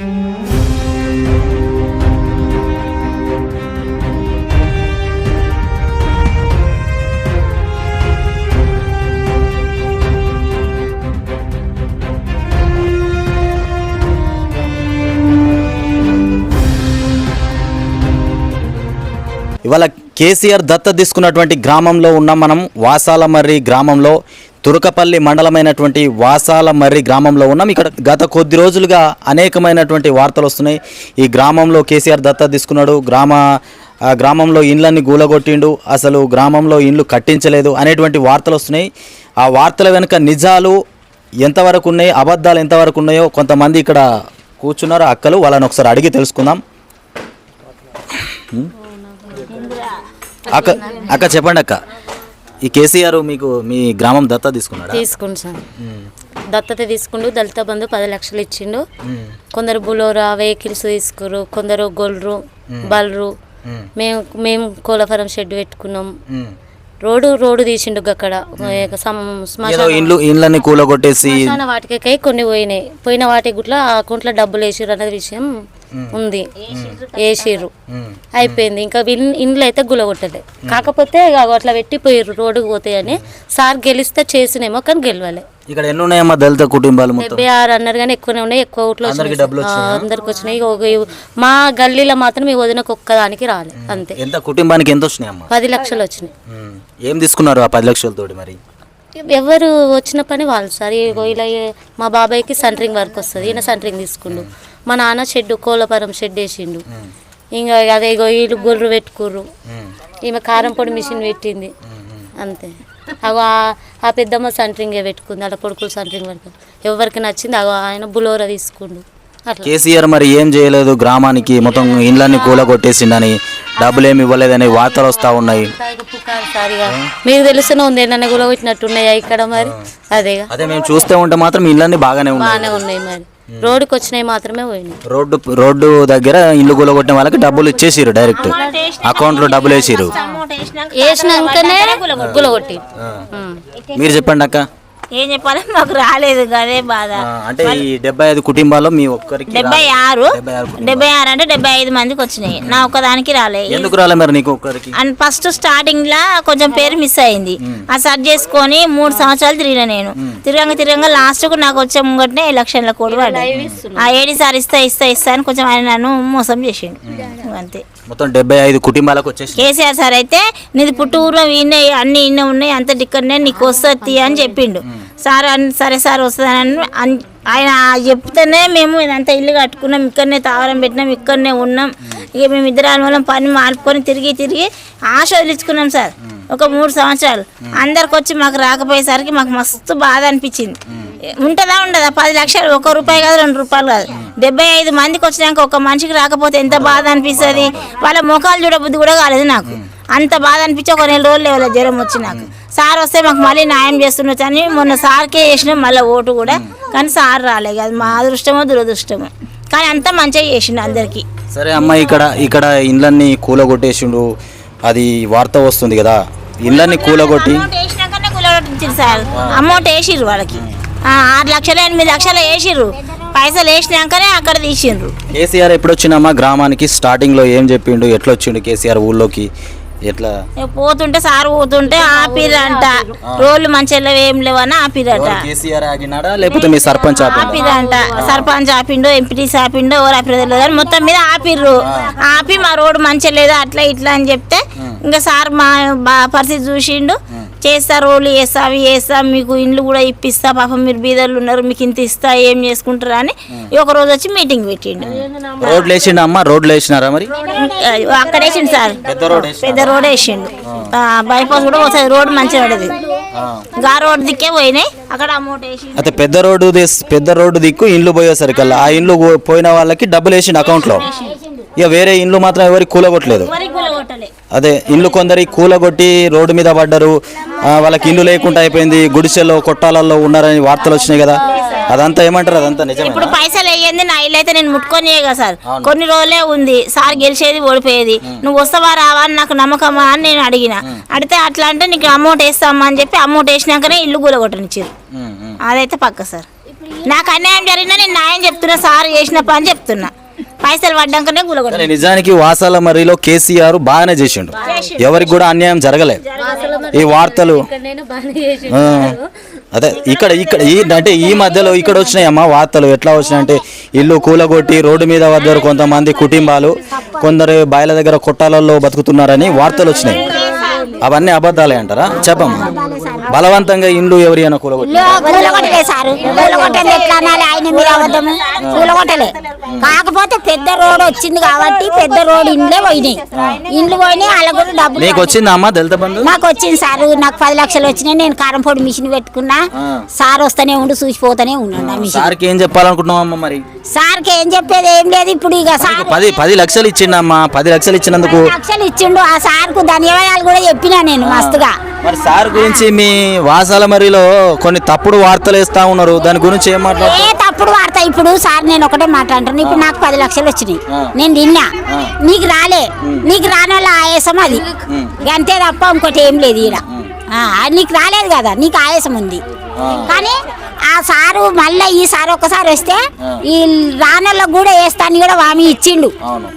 ఇవాళ కేసీఆర్ దత్త తీసుకున్నటువంటి గ్రామంలో ఉన్న మనం. వాసాలమర్రి గ్రామంలో తురకపల్లి మండలమైనటువంటి వాసాలమర్రి గ్రామంలో ఉన్నాం. ఇక్కడ గత కొద్ది రోజులుగా అనేకమైనటువంటి వార్తలు వస్తున్నాయి. ఈ గ్రామంలో కేసీఆర్ దత్త తీసుకున్నాడు. గ్రామ ఆ గ్రామంలో ఇండ్లన్నీ గూలగొట్టిండు. అసలు గ్రామంలో ఇండ్లు కట్టించలేదు అనేటువంటి వార్తలు వస్తున్నాయి. ఆ వార్తల వెనుక నిజాలు ఎంతవరకు ఉన్నాయి? అబద్ధాలు ఎంతవరకు ఉన్నాయో కొంతమంది ఇక్కడ కూర్చున్నారు. అక్కలు వాళ్ళని ఒకసారి అడిగి తెలుసుకుందాం. అక్క అక్క చెప్పండి అక్క ఈ కేసీఆర్ మీకు మీ గ్రామం దత్త తీసుకున్నాడా? తీసుకుండు సార్. దత్తత తీసుకుండు దళిత బంధు పది లక్షలు ఇచ్చిండు. కొందరు బులోరా వెహికల్స్ తీసుకురు కొందరు గొల్రు బల్రు. మేము. మేము కోలఫరం షెడ్ పెట్టుకున్నాం. రోడ్డు రోడ్డు తీసిండు అక్కడ ఇండ్లు ఇండ్లన్నీ కూలగొట్టేసి వాటికై కొన్ని పోయినాయి. పోయిన వాటి గుట్ల అకౌంట్లో డబ్బులు వేసిర్రు అన్నది విషయం. ఉంది. వేసిర్రు అయిపోయింది. ఇంకా ఇండ్లు అయితే గులగొట్టలే కాకపోతే అట్లా పెట్టిపోయారు రోడ్డుకు పోతాయని. సార్ గెలిస్తే చేసినేమో కానీ గెలవాలి. ఇక్కడ ఎన్ని ఉన్నాయమ్మా దళిత కుటుంబాలు డెబ్బై ఆరు అన్నారు కానీ ఎక్కువనే ఉన్నాయి. ఎక్కువ ఓట్లు అందరికి వచ్చినాయి? మా గల్లీలో మాత్రం ఈ వదినకు ఒక్కదానికి రాలే. అంతే. ఎంత కుటుంబానికి ఎంత వచ్చినాయి అమ్మా పది లక్షలు వచ్చినాయి. ఏం తీసుకున్నారు ఆ పది లక్షలతోటి మరి? ఎవరు వచ్చిన పని వాళ్ళు సార్. ఇగో ఇలా మా బాబాయ్కి సెంటరింగ్ వర్క్ వస్తుంది. ఈయన సెంటరింగ్ తీసుకుండు. మా నాన్న షెడ్ కోలపరం షెడ్ వేసిండు. ఇంకా అదే ఇగో వీళ్ళు గొర్రెలు పెట్టుకుర్రు. ఈమె కారం పొడి మిషన్ పెట్టింది. అంతే. అగో ఆ- పెద్దమ్మ సెంటరింగే పెట్టుకుంది. అలా కొడుకులు సెంటరింగ్ వర్క్ ఎవరికి నచ్చింది అగో ఆయన బులోరా తీసుకుండు. కేసీఆర్ మరి ఏం చేయలేదు? గ్రామానికి మొత్తం ఇండ్లన్నీ కూలగొట్టేసిండని డబ్బులు ఏమి ఇవ్వలేదని వార్తలు వస్తూ ఉన్నాయి. మీకు తెలుస్తూనే ఉంది ఏంటన్నా కూడా వచ్చినట్టున్నాయా ఇక్కడ మరి? అదేగా. అదే మేము చూస్తూ ఉంటే మాత్రం ఇండ్లన్నీ బాగానే ఉన్నాయి. బాగానే ఉన్నాయి మరి. రోడ్డుకి వచ్చినాయి మాత్రమే పోయినాయి. రోడ్డు రోడ్డు దగ్గర ఇల్లు కూలగొట్టిన వాళ్ళకి డబ్బులు ఇచ్చేసిరు డైరెక్ట్. అకౌంట్లో డబ్బులు వేసిరు వేసినాకనే గులగొట్టి మీరు చెప్పండి అక్క. ఏం చెప్పాలి మాకు రాలేదు అదే బాధ. అంటే ఈ డెబ్బై ఐదు కుటుంబాల్లో మీ ఒక్కరికి డెబ్బై ఆరు డెబ్బై ఆరు అంటే డెబ్బై ఐదు మందికి వచ్చినాయి. నా ఒక్కదానికి రాలే. ఎందుకు రాలే మరి నీకు ఒక్కరికి? అండ్ ఫస్ట్ స్టార్టింగ్ లా కొంచెం పేరు మిస్ అయింది. ఆ సర్చ్ చేసుకొని మూడు సంవత్సరాలు తిరిగిన నేను. తిరగంగా తిరగంగా లాస్ట్కు నాకు వచ్చే ముంగటనే ఎలక్షన్ల కోడ్ ఆ ఏడి సార్ ఇస్తా ఇస్తా ఇస్తా అని కొంచెం ఆయన నన్ను మోసం చేసిండు. అంతే. మొత్తం డెబ్బై ఐదు కుటుంబాలకు వచ్చేసి కేసీఆర్ సార్ అయితే నీది పుట్టూరులో ఈయన అన్ని ఇన్న ఉన్నాయి అంత ఇక్కడనే నీకు వస్తుంది అని చెప్పిండు. సార్ అన్- సరే సార్ వస్తుందని ఆయన చెప్తేనే మేము ఇదంతా ఇల్లు కట్టుకున్నాం ఇక్కడనే తావరం పెట్టినాం ఇక్కడనే ఉన్నాం. ఇక మేము ఇద్దరు వల్ల పని మార్పుకొని తిరిగి తిరిగి ఆశ వదిలించుకున్నాం సార్. ఒక మూడు సంవత్సరాలు. అందరికి వచ్చి మాకు రాకపోయేసరికి మాకు మస్తు బాధ అనిపించింది. ఉంటుందా ఉండదా? పది లక్షలు ఒక రూపాయి కాదు రెండు రూపాయలు కాదు. డెబ్బై ఐదు మందికి వచ్చినాక ఒక మనిషికి రాకపోతే ఎంత బాధ అనిపిస్తుంది? వాళ్ళ ముఖాలు చూడబుద్ధి కూడా కాలేదు నాకు. అంత బాధ అనిపించి ఒక నెల రోజులు లేవాలి జ్వరం వచ్చి నాకు సార్ వస్తే మాకు మళ్ళీ న్యాయం చేస్తుండొచ్చు అని మొన్న సార్కే చేసినాం మళ్ళీ ఓటు కూడా. కానీ సార్ రాలేదు అది మా అదృష్టమో దురదృష్టమో. కానీ అంతా మంచిగా చేసిండు అందరికీ. సరే అమ్మ ఇక్కడ ఇక్కడ ఇండ్లన్నీ కూలగొట్టేసిండు. అది వార్త వస్తుంది కదా ఇండ్లన్నీ కూలగొట్టి. సార్. అమౌంట్ వేసిర్రు వాళ్ళకి. ఆరు లక్షలు ఎనిమిది లక్షలు వేసిర్రు. పైసలు వేసినాకనే అక్కడ తీసిండ్రు. కేసీఆర్ ఎప్పుడు వచ్చినమ్మా గ్రామానికి స్టార్టింగ్లో ఏం చెప్పిండు? ఎట్లా వచ్చిండు కేసీఆర్ ఊళ్ళోకి? ఎట్లా? పోతుంటే సార్ పోతుంటే ఆపిరంట. రోడ్లు మంచిగా ఏం లేవని ఆపిరట. కేసీఆర్ ఆగినాడా? లేకపోతే మీ సర్పంచ్ ఆపిండా? ఆపిరంట. సర్పంచ్ ఆపిండో ఎంపీటీసీ ఆపిండో ఎవరు ఆపిరో తెలియదు కానీ మొత్తం మీద ఆపిర్రు. ఆపి మా రోడ్డు మంచిగా లేదు అట్లా ఇట్లా అని చెప్తే ఇంకా సార్ మా పరిస్థితి చూసిండు. చేస్తా రోడ్లు వేస్తా అవి వేస్తా మీకు ఇండ్లు కూడా ఇప్పిస్తా పాపం మీరు బీదర్లు ఉన్నారు మీకు ఇంత ఇస్తా ఏం చేసుకుంటారా అని ఒక రోజు వచ్చి మీటింగ్ పెట్టిండు. రోడ్లు వేసిండు అమ్మ? రోడ్లు వేసినారా మరి? అక్కడ వేసిండు సార్. పెద్ద రోడ్ వేసి వేసిండు. బైపాస్ కూడా వస్తుంది రోడ్ మంచిగా పడేది. గా రోడ్ దిక్కే పోయినాయి. అక్కడ అమౌంట్ వేసిండు. అయితే పెద్ద రోడ్డు పెద్ద రోడ్డు దిక్కు ఇండ్లు పోయేసరికల్లా. ఆ ఇండ్లు పోయిన వాళ్ళకి డబ్బులు వేసిండు అకౌంట్లో ఇక వేరే ఇండ్లు మాత్రం ఎవరికి కూలగొట్టలేదు. అదే ఇండ్లు కొందరి కూలగొట్టి రోడ్డు మీద పడ్డారు. వాళ్ళకి ఇల్లు లేకుండా అయిపోయింది. గుడిసెల్లో కొట్టాలలో ఉన్నారని వార్తలు వచ్చినాయి కదా. అదంతా ఏమంటారు? అదంతా ఇప్పుడు నిజమే పైసలు వేయండి నా ఇల్లు అయితే నేను ముట్టుకొని కదా సార్. కొన్ని రోజులే ఉంది. సార్ గెలిచేది ఓడిపోయేది. నువ్వు వస్తావా రావా అని నాకు నమ్మకమా అని నేను అడిగిన. అడిగితే అట్లా అంటే నీకు అమౌంట్ వేస్తామా అని చెప్పి అమౌంట్ వేసినాకనే ఇల్లు గులగొట్టనిచ్చారు అదైతే పక్క సార్. ఇప్పుడు నాకు అన్యాయం జరిగినా నేను న్యాయం చెప్తున్నా సార్ చేసిన పని చెప్తున్నా. పైసలు పడ్డాకనే గులగొట్ట నిజానికి వాసాల మర్రిలో కేసీఆర్ బాగానే చేసిండు. ఎవరికి కూడా అన్యాయం జరగలేదు. ఈ వార్తలు అదే ఇక్కడ ఇక్కడ ఈ అంటే ఈ మధ్యలో ఇక్కడ వచ్చినాయమ్మా వార్తలు ఎట్లా వచ్చినాయంటే ఇల్లు కూలగొట్టి రోడ్డు మీద వద్దరు కొంతమంది కుటుంబాలు కొందరు బాయిల దగ్గర కొట్టాలలో బతుకుతున్నారని వార్తలు వచ్చినాయి. అవన్నీ అబద్ధాలే అంటారా? చెప్పమ్మా. బలవంతంగా ఇండ్లు ఎవరి అయినా కూలగొట్టి కూలగొట్టలే. కాకపోతే పెద్ద రోడ్ వచ్చింది కాబట్టి పెద్ద రోడ్ ఇండ్లే పోయినాయి. ఇండ్లు పోయినాయి వాళ్ళ కూడా డబ్బులు నీకు వచ్చిందా అమ్మా దళిత బంధు నాకు వచ్చింది సారు. నాకు పది లక్షలు వచ్చినాయి. నేను కారం పొడి మిషన్ పెట్టుకున్నా. సార్ వస్తూనే ఉండు చూసిపోతూనే మిషన్. సార్కి ఏం చెప్పాలనుకుంటున్నావు అమ్మా మరి? సార్కి ఏం చెప్పేది ఏం లేదు. ఇప్పుడు ఇక సార్ పది పది లక్షలు ఇచ్చిండమ్మా. పది లక్షలు ఇచ్చినందుకు లక్షలు ఇచ్చిండు. ఆ సార్కు ధన్యవాదాలు కూడా చెప్పినా నేను మస్తుగా. మరి సార్ గురించి మీ వాసాల మరిలో కొన్ని తప్పుడు వార్తలు వేస్తా ఉన్నారు. దాని గురించి ఏం మాట్లాడు ఏ తప్పుడు వార్త? ఇప్పుడు సార్ నేను ఒకటే మాట్లాడుతాను. ఇప్పుడు నాకు పది లక్షలు వచ్చినాయి. నేను తిన్నా. నీకు రాలే. నీకు రాని వాళ్ళ ఆయాసం అది. అంతే తప్ప ఇంకోటి ఏం లేదు ఈడ. నీకు రాలేదు కదా. నీకు ఆయాసం ఉంది. కానీ ఆ సారు మళ్ళీ ఈ సార్ ఒక్కసారి వస్తే ఈ రానోళ్ళకి కూడా వేస్తాను కూడా వామి ఇచ్చిండు.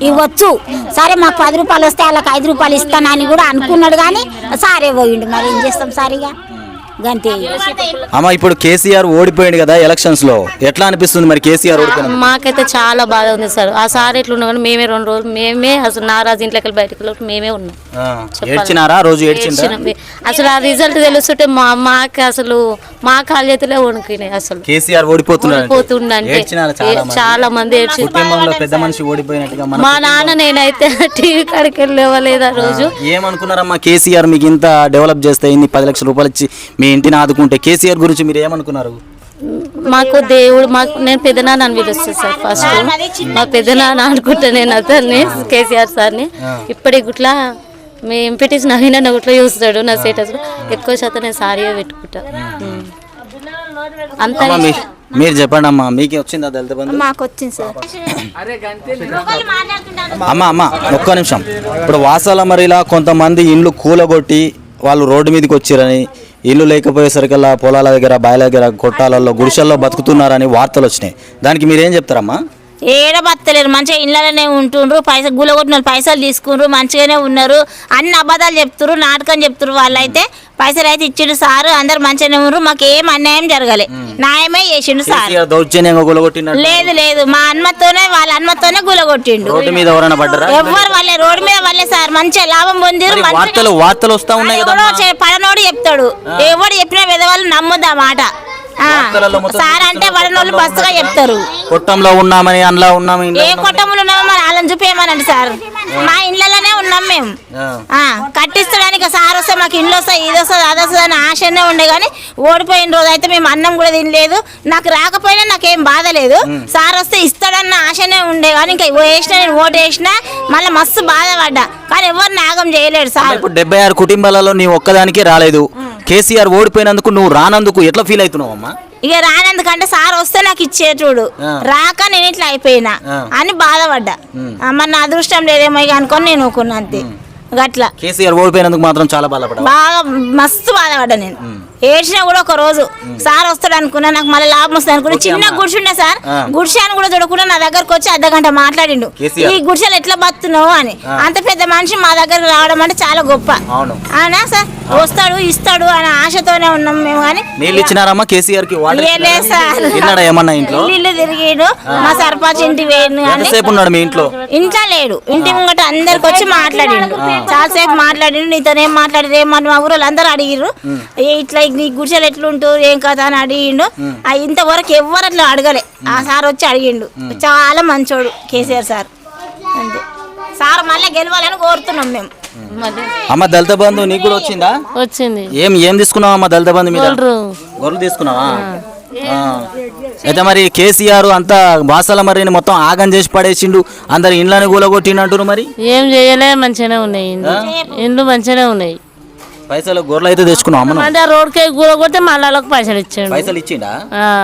ఇవ్వచ్చు సరే మాకు పది రూపాయలు వస్తే వాళ్ళకి ఐదు రూపాయలు ఇస్తానని కూడా అనుకున్నాడు కానీ సారే పోయిండు. మరి ఏం చేస్తాం సారిగా? గంతే. అమ్మ ఇప్పుడు కేసీఆర్ ఓడిపోయింది కదా ఎలక్షన్స్లో. ఎట్లా అనిపిస్తుంది మరి కేసీఆర్ ఓడిపోయిన మాకైతే చాలా బాధ ఉంది సార్. ఆ సార్ ఎట్లున్నా కానీ మేమే రెండు రోజులు మేమే అసలు నారాజు ఇంట్లోకి వెళ్ళి బయటకు వెళ్ళి మేమే ఉన్నాం. ఏడ్చినారా? రోజు. అసలు ఆ రిజల్ట్ తెలుస్తుంటే మా మాకు అసలు మా కాళ్ళ చేతులే వణుకున్నాయి అసలు. కేసీఆర్ ఏడ్చినారా చాలా మంది? చాలా మంది ఏడ్చి కుటుంబంలో పెద్ద మనిషి ఓడిపోయినట్టుగా మా నాన్న నేనైతే టీవీ కాడికి వెళ్ళేవలేదు ఆ రోజు. ఏమనుకున్నారమ్మా? కేసీఆర్ మీకు ఇంత డెవలప్ చేస్తే ఇన్ని పది లక్షల రూపాయలు ఇచ్చి మీ ఇంటిని ఆదుకుంటే కేసీఆర్ గురించి మీరు ఏమనుకున్నారు? మాకు దేవుడు మాకు నేను పెద్దనాన్న అని పిలుస్తాను సార్ ఫస్ట్ మా పెద్దనాన్న అనుకుంటా నేను అతన్ని కేసీఆర్ సార్ని. ఇప్పటికి గుట్లా మీ ఎంపీటీస్ నవీన గుట్లా చూస్తాడు నా స్టేటస్ ఎక్కువ శాతం నేను సారీయే పెట్టుకుంటా. అంత అమ్మా మీ మీరు చెప్పండి అమ్మా మీకు వచ్చిందా దళిత బంధు? మాకు వచ్చింది సార్ అమ్మ అమ్మ ఒక్క నిమిషం. ఇప్పుడు వాసాల మరిలా కొంతమంది ఇండ్లు కూలగొట్టి వాళ్ళు రోడ్డు మీదకి వచ్చిరని ఇల్లు లేకపోయేసరికల్లా పొలాల దగ్గర బాయల దగ్గర గొట్టాలలో గుడిసెల్లో బతుకుతున్నారని వార్తలు వచ్చినాయి. దానికి మీరేం చెప్తారమ్మా? ఏడ బతలేరు మంచిగా ఇళ్ళలోనే ఉంటుండ్రు పైసలు గులగొట్టిన పైసలు తీసుకుండ్రు మంచిగానే ఉన్నారు. అన్ని అబద్ధాలు చెప్తున్నారు నాటకం చెప్తున్నారు వాళ్ళైతే. పైసలు అయితే ఇచ్చిండు సారు అందరు మంచిగానే ఉన్నారు మాకు ఏం అన్యాయం జరగలే. న్యాయమే చేసిండు సార్. లేదు లేదు మా అన్మతోనే వాళ్ళ అన్మతోనే గులగొట్టిండు. ఎవ్వరు వాళ్ళే రోడ్డు మీద వాళ్ళే సార్. మంచిగా లాభం పొందిరు వార్తలు వార్తలు వస్తా ఉన్నాయి పడనోడు చెప్తాడు. ఎవడు చెప్పినా పెదవాళ్ళు నమ్మొద్దు ఆ మాట? సార్ అంటే పడనోళ్ళు బస్సుగా చెప్తారు. కొట్టంలో ఉన్నామని అందులో ఉన్నాము ఏ కొట్టములు ఉన్నామో మరి వాళ్ళని చూపేయమనండి సార్. మా ఇళ్ళలోనే ఉన్నాం మేము. కట్టించడానికి సార్ వస్తే మాకు ఇల్లు వస్తాయి ఇది వస్తుంది అది వస్తుంది అని ఆశనే ఉండే కానీ ఓడిపోయిన రోజు అయితే మేము అన్నం కూడా తినలేదు. నాకు రాకపోయినా నాకేం బాధ లేదు. సార్ వస్తే ఇస్తాడన్న ఆశనే ఉండే కానీ ఇంకా వేసిన నేను ఓటు వేసినా మళ్ళీ మస్తు బాధపడ్డా. కానీ ఎవరు నాగం చేయలేడు సార్. ఇప్పుడు డెబ్బై ఆరు కుటుంబాలలో నీ ఒక్కదానికి రాలేదు. కేసీఆర్ ఓడిపోయినందుకు నువ్వు రానందుకు ఎట్లా ఫీల్ అవుతున్నావు అమ్మా? ఇక రానందుకంటే సార్ వస్తే నాకు ఇచ్చేటోడు ఆ. రాక నేను ఇట్లా అయిపోయినా. అని బాధపడ్డా. మరి నా అదృష్టం లేదేమో ఇక అనుకొని నేను ఊకున్నా అంతే. గట్లా. కేసీఆర్ ఓడిపోయినందుకు మాత్రం చాలా బాధపడ్డా బాగా మస్తు బాధపడ్డా నేను. ఏడ్చినా కూడా ఒక రోజు. సార్ వస్తాడు అనుకున్నా నాకు మళ్ళీ లాభం వస్తుంది అనుకున్నా. చిన్న గుడిసె సార్. ఆ. గుడిసెని కూడా చూడకుండా నా దగ్గరకు వచ్చి అర్ధ గంట మాట్లాడిండు. ఈ గుడిసెలు ఎట్లా బతున్నావు అని. అంత పెద్ద మనిషి మా దగ్గరకు రావడం అంటే చాలా గొప్ప. అవును. సార్? వస్తాడు ఇస్తాడు అనే ఆశతోనే ఉన్నాం మేము కానీ. నీళ్ళు ఇచ్చినారమ్మా కేసీఆర్కి ఏమన్నా ఇంట్లో? ఇల్లు తిరిగిడు. మా సర్పంచ్ ఇంటి వేయను అని ఎంతసేపు ఉన్నాడు మీ ఇంట్లో? ఇంట్లో లేడు. ఇంటి ముంగట అందరికి వచ్చి మాట్లాడిండు. చాలాసేపు మాట్లాడిండు. నీతోనేం మాట్లాడారు ఏమని మా ఊరు అందరూ అడిగిర్రు. ఏ ఇట్లా నీ గుడిసెలు ఎట్లుంటారు ఏం కదా అని అడిగిండు. ఆ ఇంతవరకు ఎవ్వరు అట్లా అడగలే. ఆ సార్ వచ్చి అడిగిండు. చాలా మంచోడు కేసీఆర్ సార్. అంతే. సార్ మళ్ళీ గెలవాలని కోరుతున్నాం మేము. అమ్మ దళిత బంధు నీకు కూడా వచ్చిందా? వచ్చింది. ఏం ఏం తీసుకున్నావు అమ్మ దళిత బంధు మీద? గొర్రెలు. తీసుకున్నావా? ఆ. అయితే మరి కేసీఆర్ అంతా బాసల మరిని మొత్తం ఆగం చేసి పడేసిండు. అందరి ఇండ్లని కూలగొట్టిండు మరి? ఏం చేయలే మంచిగానే ఉన్నాయి. ఇండ్లు మంచిగానే ఉన్నాయి. పైసలు గొర్రెలు అయితే అంటే రోడ్కే కూర కొడితే మళ్ళీ వాళ్ళకి పైసలు ఇచ్చాడు. పైసలు ఇచ్చిండా.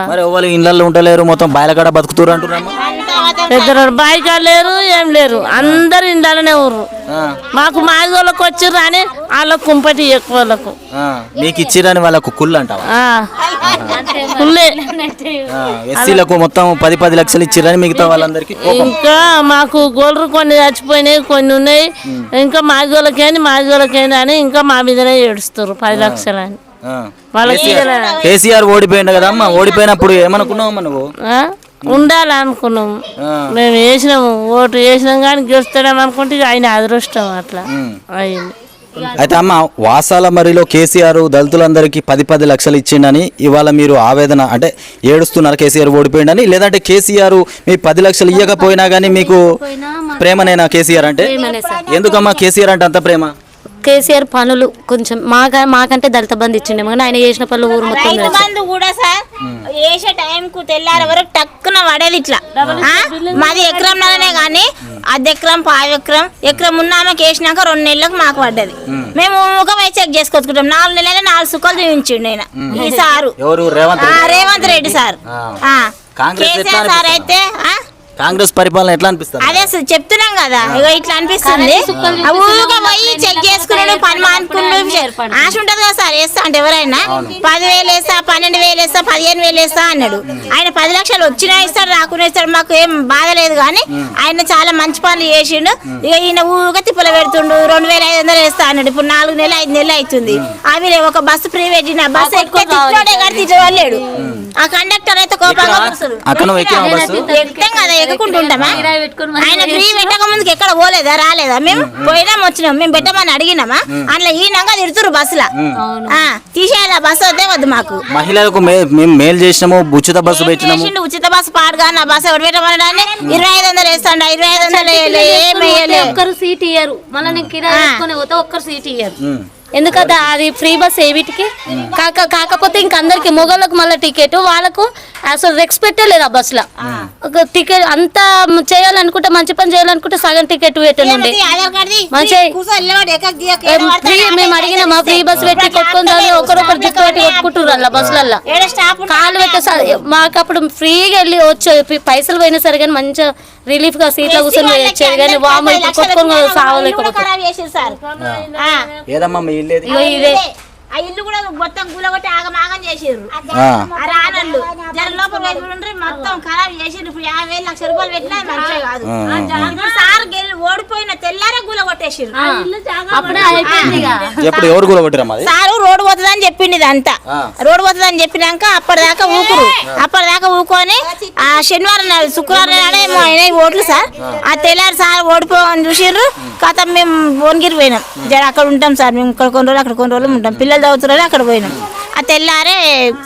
మరి ఎవరు ఇండ్లలో ఉంటలేరు మొత్తం బయలకాడ బతుకుతురు అంటున్నామా పెద్ద రోడ్డు బాయికా లేరు ఏం లేరు. అందరు ఇండ్లనే ఊరు మాకు మాదిగోళ్ళకి వచ్చిర్రు అని వాళ్ళకు కుంపటి ఎక్కువ వాళ్ళకు. మీకు ఇచ్చిరని వాళ్ళకు కుళ్ళు అంటావా? ఎస్సీలకు మొత్తం పది పది లక్షలు ఇచ్చిరని మిగతా వాళ్ళందరికీ. ఇంకా మాకు గోల్రు కొన్ని చచ్చిపోయినాయి కొన్ని ఉన్నాయి. ఇంకా మాజోళ్ళకేంది మాజోళ్ళకేంది అని ఇంకా మా మీదనే ఏడుస్తారు పది లక్షలు అని ఆ. వాళ్ళకి కేసీఆర్- ఓడిపోయిండు కదా అమ్మ ఓడిపోయినప్పుడు ఏమనుకున్నావు నువ్వు? ఆ. మేము వేసినాము ఓటు వేసినాం కానీ గెలుస్తాడని అనుకుంటే ఆయన అదృష్టం అట్లా. అయింది అయితే అమ్మ వాసాల మరిలో కేసీఆర్ దళితులందరికీ పది పది లక్షలు ఇచ్చిండని ఇవాళ మీరు ఆవేదన అంటే ఏడుస్తున్నారు కేసీఆర్ ఓడిపోయిండని లేదంటే కేసీఆర్ మీ పది లక్షలు ఇవ్వకపోయినా కానీ మీకు ప్రేమనేనా కేసీఆర్ అంటే. ఎందుకమ్మా కేసీఆర్ అంటే అంత ప్రేమ కేసీఆర్ పనులు కొంచెం మాక మాకంటే దళిత బంధు ఇచ్చిండే కానీ ఆయన చేసిన పనులు ఊరు మొత్తం రైతు తెలుసు. బంధు కూడా సార్ వేసే టైం కు తెల్లారి వరకు టక్కున పడేది ఇట్లా ఆ? మాది ఎకరం నెలనే కానీ అర్ధ ఎకరం పావు ఎకరం ఎకరం ఉన్నామకి వేసినాక రెండు నెలలకు మాకు పడ్డది మేము ఒక వయసు చెక్ చేసుకొచ్చుకుంటాం నాలుగు నెలలు నాలుగు సుఖాలు చూపించిండు ఆయన ఈ సారు ఎవరు రేవంత్ ఆ, రెడ్డి రేవంత్ రెడ్డి సార్ ఆ. ఆ. కాంగ్రెస్ ఎట్లా కేసీఆర్ సార్ అనిపిస్తుంది? అయితే ఆ? కాంగ్రెస్ పరిపాలన ఎట్లా అనిపిస్తుంది? అదే అసలు చెప్తున్నాం కదా. ఇగో ఇట్లా అనిపిస్తుంది. ఆ ఊరుగా పోయి చెక్ చేసుకున్నాడు పని మానుకున్నాడు. ఆశ ఉంటది కదా సార్ వేస్తా అంటే ఎవరైనా. పదివేలు వేస్తా పన్నెండు వేలు వేస్తా పదిహేను వేలు వేస్తా అన్నాడు. ఆయన పది లక్షలు వచ్చినా ఇస్తాడు రాకున్నా ఇస్తాడు మాకు ఏం బాధ లేదు కానీ ఆయన చాలా మంచి పనులు చేసిండు. ఇక ఈయన ఊరుగా తిప్పలు పెడుతుండు రెండు వేల ఐదు వందలు వేస్తా అన్నాడు. ఇప్పుడు నాలుగు నెలలు ఐదు నెలలు అవుతుంది. అవి లేవు. ఒక బస్సు ఫ్రీ పెట్టిన బస్సు ఎక్కువ తిట్టినోడే కానీ తిట్టవాలేడు ఆ కండక్టర్ అయితే కోపంగా కూర్చుండు. అక్కడ నువ్వు ఎక్కినావా బస్సు? ఎక్కుతాం కదా ఎక్కుకుంటుంటామా ఆయన ఫ్రీ పెట్టక ముందుకు ఎక్కడ పోలేదా రాలేదా? మేము పోయినాం వచ్చినాం. మేము పెట్టమని అడిగినామా? అందులో ఈయనంగా తిడుతురు బస్సులో. తీసేయాలి ఆ బస్సు? వద్దే వద్దు మాకు. మహిళలకు మేము మేలు చేసినాము ఉచిత బస్సు పెట్టినాము. ఉచిత బస్సు పాడుగా నా బస్సు ఎవరు పెట్టమని ఇరవై ఐదు వందలు వేస్తాడు ఇరవై ఐదు వందలు వేయలే, ఏం వేయలే. ఒక్కరు సీట్ ఇయ్యరు. మళ్ళీ నేను కిరాయి ఒక్కరు సీట్ ఇయ్యరు. ఎందుకంటే అది ఫ్రీ బస్ ఏ వీటికి? కాక కాకపోతే ఇంక అందరికి మొగళ్ళకు మళ్ళీ టికెట్ వాళ్ళకు అసలు రెస్పెక్టే లేదు ఆ బస్సులో ఒక టికెట్ అంతా చేయాలనుకుంటే మంచి పని చేయాలనుకుంటే సగం టికెట్ పెట్టనుండే ఫ్రీ ఆడ మేము అడిగినామా ఫ్రీ బస్ పెట్టి కొట్టుకొని చాలు ఒకరొకరు జిట్టు కొట్టుకుంటారు అలా బస్సులల్లో కాలు పెట్టే మాకు అప్పుడు ఫ్రీగా వెళ్ళి వచ్చే పైసలు పోయినా సరే కానీ మంచిగా రిలీఫ్గా సీట్లో కూర్చొని వచ్చేది కానీ వాము కొట్టుకొని సావలేకపోతే. ఏదమ్మా ఇల్లు ఏది? ఇగో ఇదే ఆ ఇల్లు కూడా మొత్తం గులగొట్టి ఆగమాగం చేసిర్రు ఆ. రానళ్ళు. జర లోపల వైపు మొత్తం ఖరాబ్ చేసిండ్రు. ఇప్పుడు యాభై వేలు లక్ష రూపాయలు పెట్టినా మంచిగా కాదు. ఇప్పుడు సార్ గెలి ఓడిపోయిన తెల్లారే గుల కొట్టేసిర్రు. ఎప్పుడు ఎవరు కూడా కొట్టిరమ్మా సారు రోడ్డు పోతుందని చెప్పింది ఇదంతా. రోడ్డు పోతుందని చెప్పినాక అప్పటిదాకా ఊకురు. అప్పటిదాకా ఊకొని ఆ శనివారం నాడు శుక్రవారం నాడే అయినాయి ఓట్లు సార్. ఆ. తెల్లారి సార్ ఓడిపోవని చూసిర్రు కథ మేము భువనగిరి పోయినాం. జర అక్కడ ఉంటాం సార్. మేము ఇక్కడ కొన్ని రోజులు అక్కడ కొన్ని రోజులు ఉంటాం. పిల్లలు చదువుతున్నారు అక్కడ పోయినాం. ఆ తెల్లారే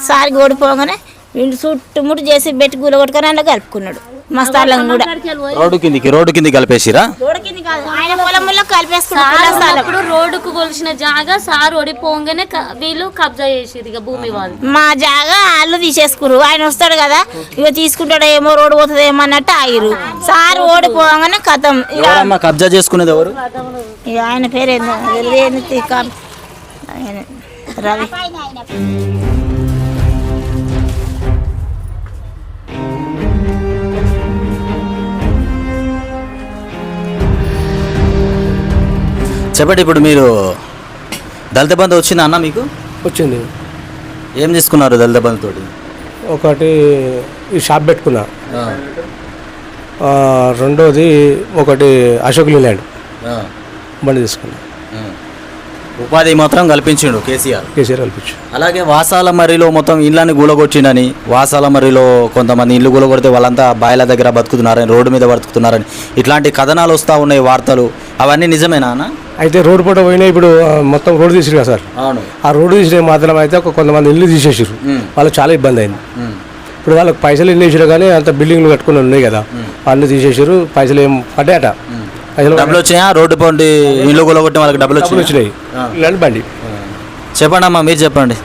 సార్కి ఓడిపోగానే వీళ్ళు చుట్టుముట్టు చేసి పెట్టి గుల కొట్టుకొని అందులో కలుపుకున్నాడు. మస్తాళ్ళం కూడా. రోడ్డు కిందికి రోడ్డు కలిపేసిరా? రోడ్డు కింద కాదు ఆయన పొలంలో కలిపేసుకున్నాడు సార్ పొలం స్థలం. ఉన్నప్పుడు రోడ్డుకు కొలిసిన జాగా సార్ ఓడిపోగానే క- వీళ్ళు కబ్జా చేసేది ఇక భూమి వాళ్ళు. మా జాగా వాళ్ళు తీసేసుకురు. ఆయన వస్తాడు కదా ఇక తీసుకుంటాడు ఏమో రోడ్డు పోతుంది ఏమో అన్నట్టు ఆగిరు సార్ ఓడిపోగానే కథం. ఇక ఎవరమ్మా కబ్జా చేసుకునేది ఎవరు? ఇక ఆయన పేరు ఏందో తెలియదు ఆయన రవి. చెప్పండి ఇప్పుడు మీరు దళిత బంధు వచ్చిందా అన్న మీకు? వచ్చింది. ఏం తీసుకున్నారు దళిత బంధు తోటి? ఒకటి ఈ షాప్ పెట్టుకున్నా. ఆ, రెండోది ఒకటి అశోక్ లీలాండ్. బండి తీసుకున్నా. ఉపాధి మాత్రం కల్పించిండు కేసీఆర్. కేసీఆర్ కల్పించు అలాగే వాసాల మర్రిలో మొత్తం ఇళ్ళని గూలగొచ్చిండని వాసాల మర్రిలో కొంతమంది ఇల్లు గూలగొడితే వాళ్ళంతా బాయిల దగ్గర బతుకుతున్నారని రోడ్డు మీద బతుకుతున్నారని ఇట్లాంటి కథనాలు వస్తూ ఉన్నాయి వార్తలు. అవన్నీ నిజమేనా అన్న? అయితే రోడ్డు పూట పోయినా ఇప్పుడు మొత్తం రోడ్డు తీసిరు కదా సార్? అవును. ఆ రోడ్డు తీసిన మాత్రం అయితే ఒక కొంతమంది ఇల్లు తీసేసారు. వాళ్ళకి చాలా ఇబ్బంది అయింది. ఇప్పుడు వాళ్ళకి పైసలు ఎన్ని వేసారు కానీ అంత బిల్డింగ్లు కట్టుకుని ఉన్నాయి కదా. అన్ని తీసేసారు పైసలు ఏం పడ్డాయట. పైసలు డబ్బులు వచ్చినాయా? రోడ్డు పోండి ఇల్లు గూలగొట్టిన వాళ్ళకి డబ్బులు వచ్చినాయి? బండి. చెప్పండి అమ్మా మీరు చెప్పండి.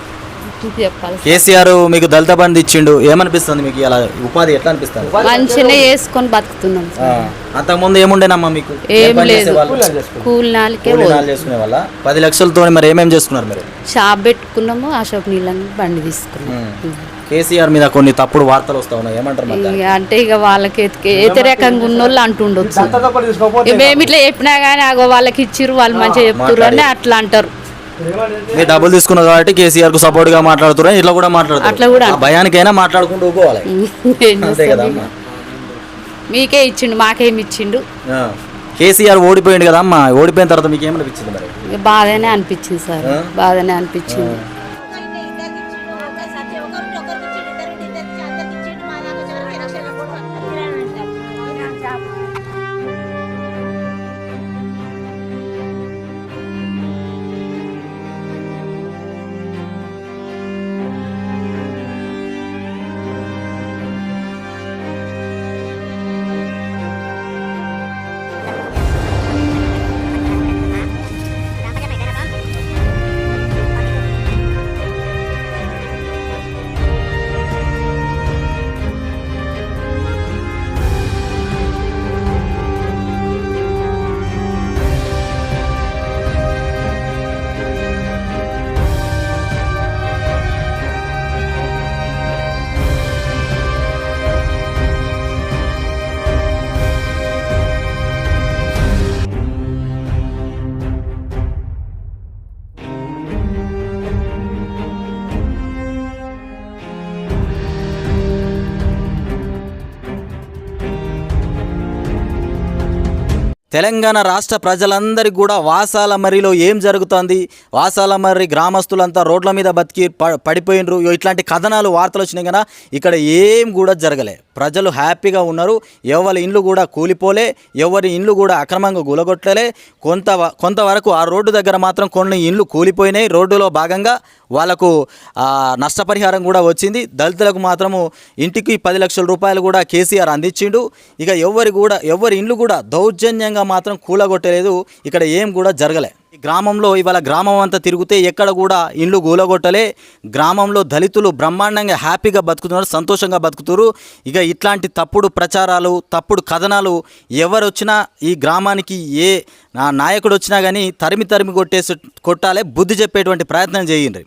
కేసీఆర్ మీకు దళిత బంధు ఇచ్చిండు. ఏమనిపిస్తుంది మీకు ఇలా ఉపాధి ఎట్లా అనిపిస్తుంది? మంచిగానే వేసుకొని బతుకుతున్నాం అంతకుముందు ఏముండేనమ్మా మీకు? ఏం లేదు. చేసుకునే వాళ్ళ? పది లక్షలతో మరి ఏమేం చేసుకున్నారు మీరు? షాప్ పెట్టుకున్నాము అశోక్ నీళ్ళని బండి తీసుకున్నాం కేసీఆర్ మీద కొన్ని తప్పుడు వార్తలు వస్తా ఉన్నాయి. ఏమంటారు అంటే ఇక వాళ్ళకి వ్యతిరేకంగా ఉన్న వాళ్ళు అంటుండొచ్చు. మేము ఇట్లా చెప్పినా కానీ అగో వాళ్ళకి ఇచ్చిర్రు వాళ్ళు మంచిగా చెప్తుర్రు అని అట్లా అంటారు. మీరు డబ్బులు తీసుకున్నారు కాబట్టి కేసీఆర్కు సపోర్ట్గా మాట్లాడుతున్నారు ఇట్లా కూడా మాట్లాడుతారు. అట్లా కూడా భయానికైనా మాట్లాడుకుంటూ పోవాలి. ఏం అంతే కదా? అమ్మా. మీకే ఇచ్చిండు మాకేమి ఇచ్చిండు. కేసీఆర్ ఓడిపోయింది కదా అమ్మా. ఓడిపోయిన తర్వాత మీకు ఏమనిపించింది మరి బాధనే అనిపించింది సార్. బాధనే అనిపించింది. తెలంగాణ రాష్ట్ర ప్రజలందరికీ కూడా వాసాల మర్రిలో ఏం జరుగుతోంది? వాసాల మర్రి గ్రామస్తులంతా రోడ్ల మీద బతికి పడిపోయినరు. ఇట్లాంటి కథనాలు వార్తలు వచ్చినాయి కదా ఇక్కడ ఏం కూడా జరగలే. ప్రజలు హ్యాపీగా ఉన్నారు. ఎవరి ఇండ్లు కూడా కూలిపోలే. ఎవరి ఇండ్లు కూడా అక్రమంగా గులగొట్టలే. కొంత కొంతవరకు ఆ రోడ్డు దగ్గర మాత్రం కొన్ని ఇండ్లు కూలిపోయినాయి. రోడ్డులో భాగంగా వాళ్ళకు నష్టపరిహారం కూడా వచ్చింది. దళితులకు మాత్రము ఇంటికి పది లక్షల రూపాయలు కూడా కేసీఆర్ అందించిండు. ఇక ఎవరి కూడా ఎవరి ఇండ్లు కూడా దౌర్జన్యంగా మాత్రం కూలగొట్టలేదు. ఇక్కడ ఏం కూడా జరగలే. గ్రామంలో ఇవాళ గ్రామం అంతా తిరిగితే ఎక్కడ కూడా ఇండ్లు గూలగొట్టలే. గ్రామంలో దళితులు బ్రహ్మాండంగా హ్యాపీగా బతుకుతున్నారు సంతోషంగా బతుకుతున్నారు. ఇక ఇట్లాంటి తప్పుడు ప్రచారాలు తప్పుడు కథనాలు ఎవరు వచ్చినా ఈ గ్రామానికి ఏ నాయకుడు వచ్చినా కానీ తరిమి తరిమి కొట్టేసి కొట్టాలే బుద్ధి చెప్పేటువంటి ప్రయత్నం చేయండి.